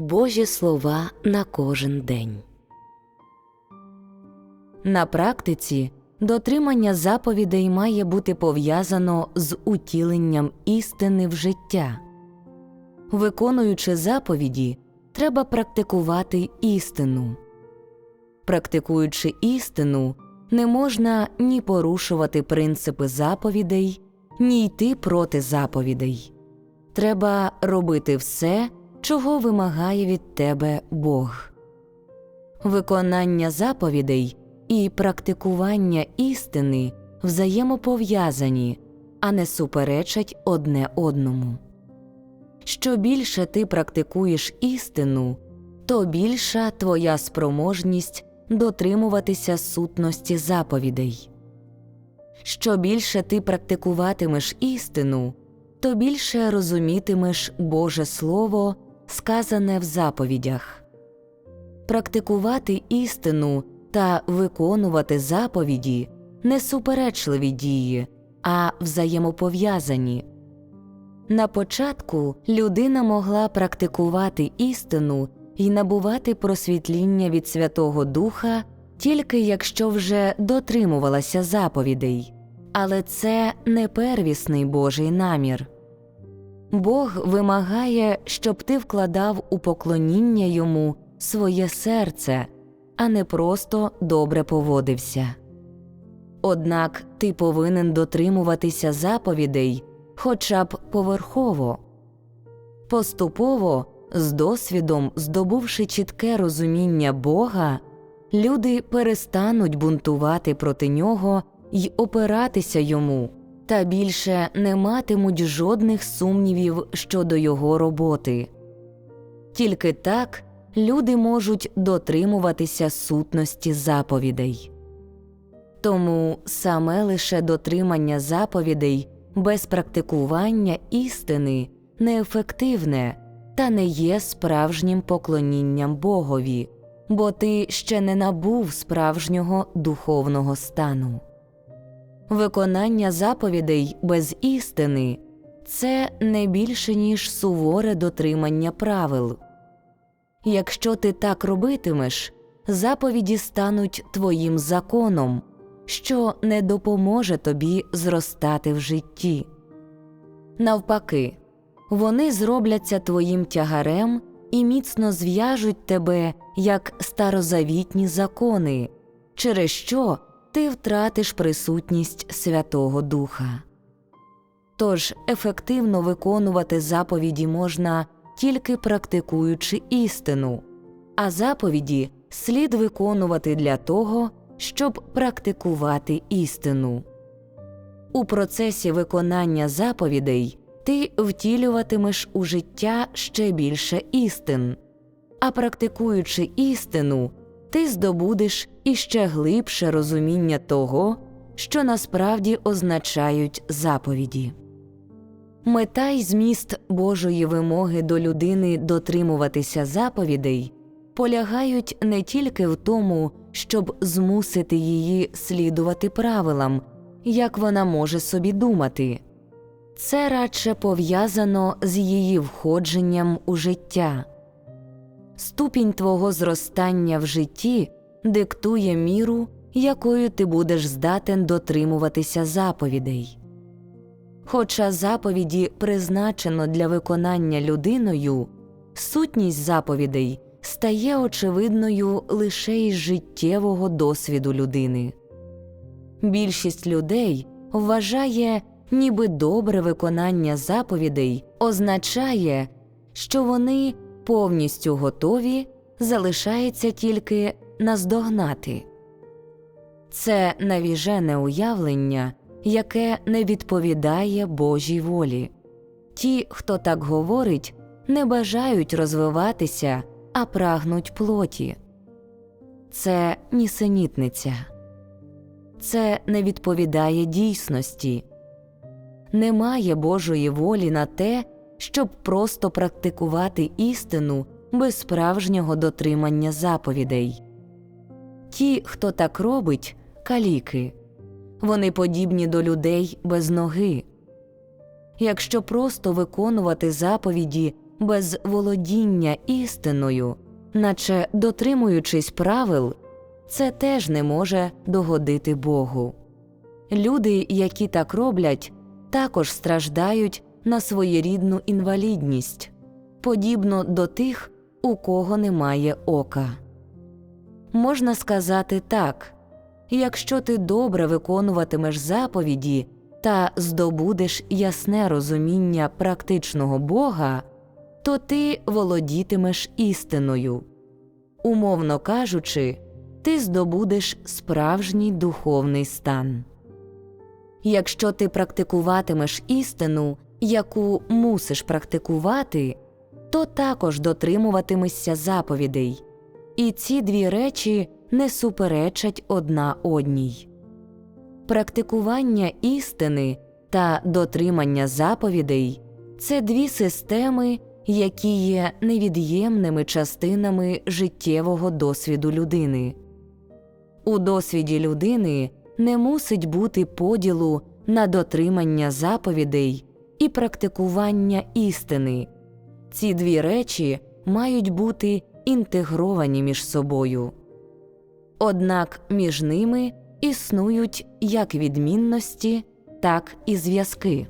Божі слова на кожен день. На практиці дотримання заповідей має бути пов'язано з утіленням істини в життя. Виконуючи заповіді, треба практикувати істину. Практикуючи істину, не можна ні порушувати принципи заповідей, ні йти проти заповідей. Треба робити все, чого вимагає від тебе Бог. Виконання заповідей і практикування істини взаємопов'язані, а не суперечать одне одному. Що більше ти практикуєш істину, то більша твоя спроможність дотримуватися сутності заповідей. Що більше ти практикуватимеш істину, то більше розумітимеш Боже Слово, сказане в заповідях. Практикувати істину та виконувати заповіді не суперечливі дії, а взаємопов'язані. На початку людина могла практикувати істину і набувати просвітління від Святого Духа тільки якщо вже дотримувалася заповідей, але це не первісний Божий намір. Бог вимагає, щоб ти вкладав у поклоніння йому своє серце, а не просто добре поводився. Однак ти повинен дотримуватися заповідей хоча б поверхово. Поступово, з досвідом, здобувши чітке розуміння Бога, люди перестануть бунтувати проти нього й опиратися йому, та більше не матимуть жодних сумнівів щодо його роботи. Тільки так люди можуть дотримуватися сутності заповідей. Тому саме лише дотримання заповідей без практикування істини неефективне та не є справжнім поклонінням Богові, бо ти ще не набув справжнього духовного стану. Виконання заповідей без істини це не більше ніж суворе дотримання правил. Якщо ти так робитимеш, заповіді стануть твоїм законом, що не допоможе тобі зростати в житті. Навпаки, вони зробляться твоїм тягарем і міцно зв'яжуть тебе як старозавітні закони, через що ти втратиш присутність Святого Духа. Тож ефективно виконувати заповіді можна тільки практикуючи істину, а заповіді слід виконувати для того, щоб практикувати істину. У процесі виконання заповідей ти втілюватимеш у життя ще більше істин, а практикуючи істину, ти здобудеш іще глибше розуміння того, що насправді означають заповіді. Мета й зміст Божої вимоги до людини дотримуватися заповідей полягають не тільки в тому, щоб змусити її слідувати правилам, як вона може собі думати, це радше пов'язано з її входженням у життя. Ступінь твого зростання в житті диктує міру, якою ти будеш здатен дотримуватися заповідей. Хоча заповіді призначено для виконання людиною, сутність заповідей стає очевидною лише із життєвого досвіду людини. Більшість людей вважає, ніби добре виконання заповідей означає, що вони повністю готові залишається тільки наздогнати. Це навіжене уявлення, яке не відповідає Божій волі. Ті, хто так говорить, не бажають розвиватися, а прагнуть плоті. Це нісенітниця. Це не відповідає дійсності. Немає Божої волі на те, щоб просто практикувати істину без справжнього дотримання заповідей. Ті, хто так робить, каліки, вони подібні до людей без ноги. Якщо просто виконувати заповіді без володіння істиною, наче дотримуючись правил, це теж не може догодити Богу. Люди, які так роблять, також страждають на своєрідну інвалідність, подібно до тих, у кого немає ока. Можна сказати так якщо ти добре виконуватимеш заповіді та здобудеш ясне розуміння практичного Бога, то ти володітимеш істиною. Умовно кажучи, ти здобудеш справжній духовний стан. Якщо ти практикуватимеш істину, яку мусиш практикувати, то також дотримуватимешся заповідей, і ці дві речі не суперечать одна одній. Практикування істини та дотримання заповідей це дві системи, які є невід'ємними частинами життєвого досвіду людини. У досвіді людини не мусить бути поділу на дотримання заповідей і практикування істини. Ці дві речі мають бути інтегровані між собою. Однак між ними існують як відмінності, так і зв'язки.